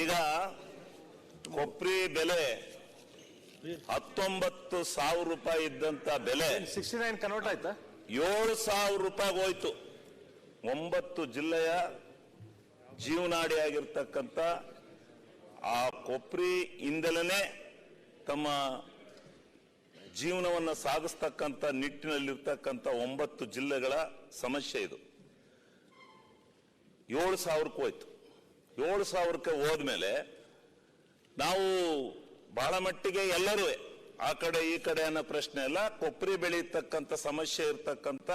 ಈಗ ಕೊಪ್ರಿ ಬೆಲೆ ಹತ್ತೊಂಬತ್ತು ಸಾವಿರ ರೂಪಾಯಿ ಇದ್ದಂತ ಬೆಲೆ ಸಿಕ್ಸ್ಟಿ ನೈನ್ ಕನ್ವರ್ಟ್ ಆಯ್ತಾ? ಏಳು ಸಾವಿರ ರೂಪಾಯಿಗೆ ಹೋಯ್ತು. ಒಂಬತ್ತು ಜಿಲ್ಲೆಯ ಜೀವನಾಡಿಯಾಗಿರ್ತಕ್ಕಂಥ ಆ ಕೊಪ್ರಿ ಇಂದಲೇ ತಮ್ಮ ಜೀವನವನ್ನು ಸಾಗಿಸ್ತಕ್ಕಂಥ ನಿಟ್ಟಿನಲ್ಲಿರ್ತಕ್ಕಂಥ ಒಂಬತ್ತು ಜಿಲ್ಲೆಗಳ ಸಮಸ್ಯೆ ಇದು. ಏಳು ಸಾವಿರಕ್ಕೆ ಹೋಯ್ತು. ಏಳು ಸಾವಿರಕ್ಕೆ ಹೋದ್ಮೇಲೆ ನಾವು ಬಹಳ ಮಟ್ಟಿಗೆ ಎಲ್ಲರೂ ಆ ಕಡೆ ಈ ಕಡೆ ಅನ್ನೋ ಪ್ರಶ್ನೆ ಎಲ್ಲ ಕೊಬ್ಬರಿ ಬೆಳೆಯತಕ್ಕಂಥ ಸಮಸ್ಯೆ ಇರ್ತಕ್ಕಂಥ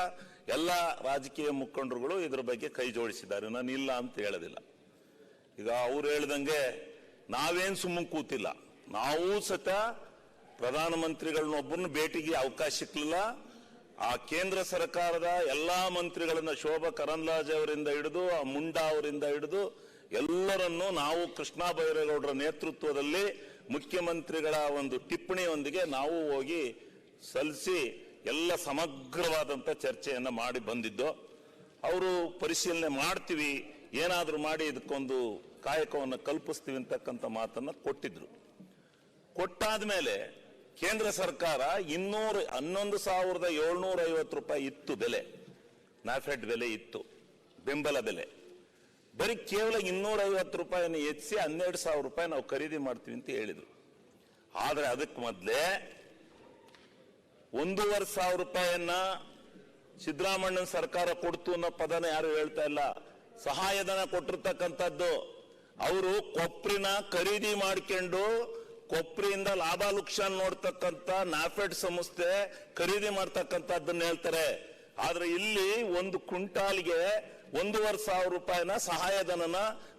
ಎಲ್ಲ ರಾಜಕೀಯ ಮುಖಂಡರುಗಳು ಇದ್ರ ಬಗ್ಗೆ ಕೈ ಜೋಡಿಸಿದ್ದಾರೆ. ನಾನು ಇಲ್ಲ ಅಂತ ಹೇಳೋದಿಲ್ಲ. ಈಗ ಅವ್ರು ಹೇಳ್ದಂಗೆ ನಾವೇನ್ ಸುಮ್ಮನೆ ಕೂತಿಲ್ಲ. ನಾವು ಸತ ಪ್ರಧಾನಮಂತ್ರಿಗಳನ್ನೊಬ್ಬರನ್ನ ಭೇಟಿಗೆ ಅವಕಾಶ ಸಿಕ್ಕಲಿಲ್ಲ ಆ ಕೇಂದ್ರ ಸರ್ಕಾರದ ಎಲ್ಲಾ ಮಂತ್ರಿಗಳನ್ನ ಶೋಭಾ ಕರಂದ್ಲಾಜೆ ಅವರಿಂದ ಹಿಡಿದು, ಆ ಮುಂಡಾ ಅವರಿಂದ ಹಿಡಿದು ಎಲ್ಲರನ್ನೂ ನಾವು ಕೃಷ್ಣ ಬೈರೇಗೌಡರ ನೇತೃತ್ವದಲ್ಲಿ ಮುಖ್ಯಮಂತ್ರಿಗಳ ಒಂದು ಟಿಪ್ಪಣಿಯೊಂದಿಗೆ ನಾವು ಹೋಗಿ ಸಲ್ಲಿಸಿ ಎಲ್ಲ ಸಮಗ್ರವಾದಂಥ ಚರ್ಚೆಯನ್ನು ಮಾಡಿ ಬಂದಿದ್ದು. ಅವರು ಪರಿಶೀಲನೆ ಮಾಡ್ತೀವಿ, ಏನಾದರೂ ಮಾಡಿ ಇದಕ್ಕೊಂದು ಕಾಯಕವನ್ನು ಕಲ್ಪಿಸ್ತೀವಿ ಅಂತಕ್ಕಂಥ ಮಾತನ್ನು ಕೊಟ್ಟಿದ್ರು. ಕೊಟ್ಟಾದ್ಮೇಲೆ ಕೇಂದ್ರ ಸರ್ಕಾರ ಇನ್ನೂರ ಹನ್ನೊಂದು ಸಾವಿರದ ಏಳ್ನೂರ ಐವತ್ತು ರೂಪಾಯಿ ಇತ್ತು ಬೆಲೆ. ನಾಫೆಡ್ ಬೆಲೆ ಇತ್ತು, ಬೆಂಬಲ ಬೆಲೆ. ಬರೀ ಕೇವಲ ಇನ್ನೂರೈವತ್ತು ರೂಪಾಯಿನ ಹೆಚ್ಚಿಸಿ ಹನ್ನೆರಡು ಸಾವಿರ ರೂಪಾಯಿ ನಾವು ಖರೀದಿ ಮಾಡ್ತೀವಿ ಅಂತ ಹೇಳಿದರು. ಆದ್ರೆ ಅದಕ್ಕೆ ಮೊದಲೇ ಒಂದೂವರೆ ಸಾವಿರ ರೂಪಾಯಿಯನ್ನ ಸಿದ್ದರಾಮಣ್ಣನ ಸರ್ಕಾರ ಕೊಡ್ತು ಅನ್ನೋ ಪದನ ಯಾರು ಹೇಳ್ತಾ ಇಲ್ಲ. ಸಹಾಯಧನ ಕೊಟ್ಟಿರ್ತಕ್ಕಂಥದ್ದು. ಅವರು ಕೊಪ್ರಿನ ಖರೀದಿ ಮಾಡ್ಕೊಂಡು ಕೊಪ್ರಿಯಿಂದ ಲಾಭ ಲುಕ್ಷಾನ್ ನೋಡ್ತಕ್ಕಂಥ ನಾಫೆಡ್ ಸಂಸ್ಥೆ ಖರೀದಿ ಮಾಡ್ತಕ್ಕಂಥದ್ದನ್ನ ಹೇಳ್ತಾರೆ. ಆದ್ರೆ ಇಲ್ಲಿ ಒಂದು ಕ್ವಿಂಟಾಲ್ಗೆ ಒಂದೂವರೆ ಸಾವಿರ ರೂಪಾಯಿನ ಸಹಾಯಧನನ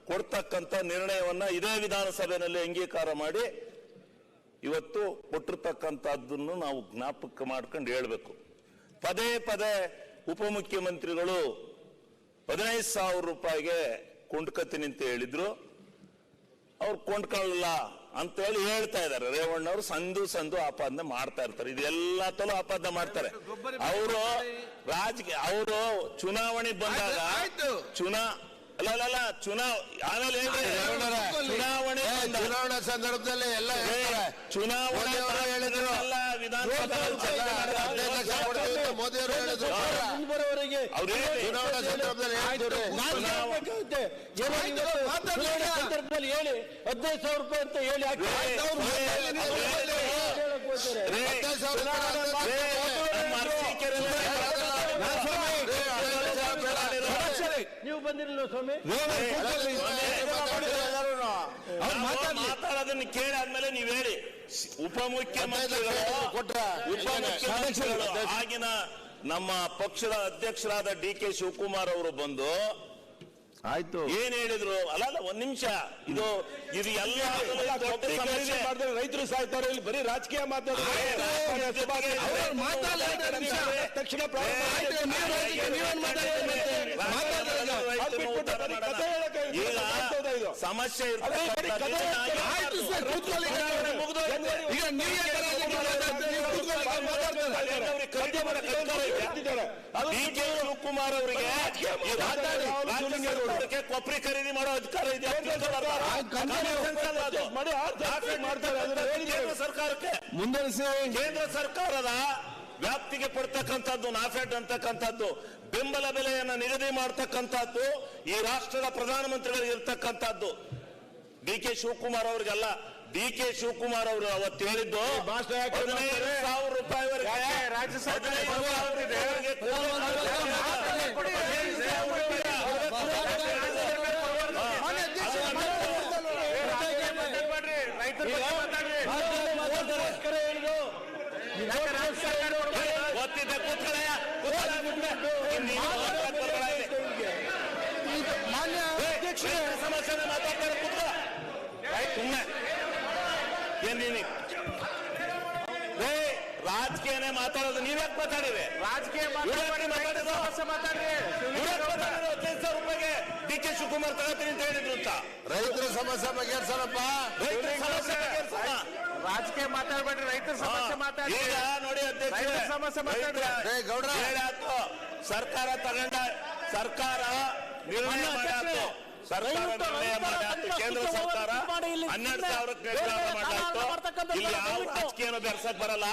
ಕೊಡ್ತಕ್ಕಂಥ ನಿರ್ಣಯವನ್ನ ಇದೇ ವಿಧಾನಸಭೆಯಲ್ಲಿ ಅಂಗೀಕಾರ ಮಾಡಿ ಇವತ್ತು ಕೊಟ್ಟಿರ್ತಕ್ಕಂಥದ್ದನ್ನು ನಾವು ಜ್ಞಾಪಕ ಮಾಡ್ಕೊಂಡು ಹೇಳಬೇಕು. ಪದೇ ಪದೇ ಉಪಮುಖ್ಯಮಂತ್ರಿಗಳು ಹದಿನೈದು ಸಾವಿರ ರೂಪಾಯಿಗೆ ಕೊಂಡ್ಕತ್ತೀನಿ ಅಂತ ಹೇಳಿದ್ರು. ಅವ್ರು ಕೊಂಡ್ಕೊಳ್ಳಲ್ಲ. ಅಂತ ಹೇಳಿ ಹೇಳ್ತಾ ಇದ್ದಾರೆ. ರೇವಣ್ಣ ಅವರು ಸಂದು ಸಂದು ಆಪಾದನೆ ಮಾಡ್ತಾ ಇರ್ತಾರೆ. ಇದೆಲ್ಲ ತಲೂ ಆಪಾದನೆ ಮಾಡ್ತಾರೆ ಅವರು ರಾಜಕೀಯ ಅವರು ಚುನಾವಣೆ ಬಂದಾಗ. ಚುನಾ ಅಲ್ಲ ಚುನಾವ್ ಆಮೇಲೆ ಚುನಾವಣೆ ಚುನಾವಣಾ ಸಂದರ್ಭದಲ್ಲಿ ಎಲ್ಲ ಚುನಾವಣೆ ಚುನಾವಣಾ ವಿಧಾನಸಭೆ ಸಂದರ್ಭದಲ್ಲಿ ಹೇಳಿ ಹದಿನೈದು ಸಾವಿರ ರೂಪಾಯಿ ಅಂತ ಹೇಳಿ ನೀವು ನಾನು ಸ್ವಾಮಿ, ಬಂದಿರಲಿಲ್ಲ ಮಾತಾಡೋದನ್ನ ಕೇಳಿ ಆದ್ಮೇಲೆ ನೀವ್ ಹೇಳಿ. ಉಪಮುಖ್ಯಮಂತ್ರಿಗಳು ಉಪಮುಖ್ಯಮಂತ್ರಿಗಳು ಆಗಿನ ನಮ್ಮ ಪಕ್ಷದ ಅಧ್ಯಕ್ಷರಾದ ಡಿ ಕೆ ಶಿವಕುಮಾರ್ ಅವರು ಬಂದು ಆಯ್ತು. ಏನ್ ಹೇಳಿದ್ರು? ಅಲ್ಲ ಅಲ್ಲ ಒಂದ್ ನಿಮಿಷ. ಇದು ಇದು ಎಲ್ಲ. ರೈತರು ಸಾಯ್ತಾರೆ. ಇಲ್ಲಿ ಬರೀ ರಾಜಕೀಯ ಅವ್ರು ಸಮಸ್ಯೆ ಆಯ್ತು ಸರ್, ಕೂತ್ಕೊಳ್ಳಿ. ಈಗ ನೀವು ಯಾಕೆ ರಾಜಕೀಯ ಮಾತಾಡ್ತೀರಿ? ನೀವು ಕೂತ್ಕೊಳ್ಳಿ, ಮಾತಾಡ್ತಾರೆ. ಡಿ ಕೆ ಶಿವಕುಮಾರ್ ಅವರಿಗೆ ಕೊಪ್ಪರಿ ಕೊಬ್ಬರಿ ಖರೀದಿ ಮಾಡೋ ಅಧಿಕಾರ ಇದೆ. ಸರ್ಕಾರಕ್ಕೆ ಮುಂದುವರಿಸಿ. ಕೇಂದ್ರ ಸರ್ಕಾರದ ವ್ಯಾಪ್ತಿಗೆ ಪಡ್ತಕ್ಕಂಥದ್ದು ನಾಫೆಡ್ ಅಂತಕ್ಕಂಥದ್ದು ಬೆಂಬಲ ಬೆಲೆಯನ್ನು ನಿಗದಿ ಮಾಡ್ತಕ್ಕಂಥದ್ದು ಈ ರಾಷ್ಟ್ರದ ಪ್ರಧಾನಮಂತ್ರಿಗಳಿಗೆ ಇರ್ತಕ್ಕಂಥದ್ದು ಡಿ ಕೆ ಶಿವಕುಮಾರ್ ಅವ್ರಿಗೆಲ್ಲ ಡಿ ಕೆ ಶಿವಕುಮಾರ್ ಅವರು ಅವತ್ತು ಹೇಳಿದ್ದು ಹದಿನೈದು? ಸಾವಿರ ರೂಪಾಯಿವರೆಗೆ ರಾಜ್ಯ ಸರ್ಕಾರ ಹದಿನೈದು ಸಾವಿರ ರೂಪಾಯಿವರೆಗೆ ಗೊತ್ತಿದೆ ಕೂತ್ಕೊಳ್ಳಯ್ಯ, ಕೂತ್ಕೊಳ್ಳ, ಕೂತ್ಕೊಳ್ಳ. ನೀನು ಮಾತಾಡ್ಬೇಡ ಇಲ್ಲಿ. ಮಾನ್ಯ ರೈತರ ಸಮಸ್ಯೆನ ಮಾತಾಡ್ತಾರೆ ಕೂತ್ಕೊಳ್ಳ. ಸುಮ್ಮನೆ ಏನ್ ನೀನು ರೇ ರಾಜಕೀಯನೇ ಮಾತಾಡೋದು ನೀವ್ಯಾಕೆ ರಾಜಕೀಯ ಮಾತಾಡಿದ್ರು? ಸಾವಿರ ರೂಪಾಯಿಗೆ ಡಿ ಕೆ ಶಿವಕುಮಾರ್ ತಗೋತೀನಿ ಅಂತ ಹೇಳಿದ್ರು ಅಂತ ರೈತರ ಸಮಸ್ಯೆ ಬಗೆಹರಿಸೋಣಪ್ಪ ರೈತರ ಸಮಸ್ಯೆ ಬಗೆಹರಿಸೋಣ. ರಾಜಕೀಯ ಮಾತಾಡ್ಬೇಡ್ರಿ ರೈತರ ಸಮಸ್ಯೆ ಮಾತಾಡಿ ಈಗ ನೋಡಿ ಅಧ್ಯಕ್ಷರೇ, ರೈತರ ಸಮಸ್ಯೆ ಮಾತಾಡ್ರಿ. ಗೌಡ್ರ. ಹೇಳಾತು. ಸರ್ಕಾರ ತಗೊಂಡ ಸರ್ಕಾರ ನಿರ್ಣಯ ಕೇಂದ್ರ ಸರ್ಕಾರ ಹನ್ನೆರಡು ಸಾವಿರಕ್ಕೆ ನಿರ್ಧಾರ ಮಾಡಲಾಯ್ತು. ಇಲ್ಲಿ ಯಾವ ರಾಜಕೀಯನೂ ಬೆರ್ಸಕ್ ಬರಲ್ಲ.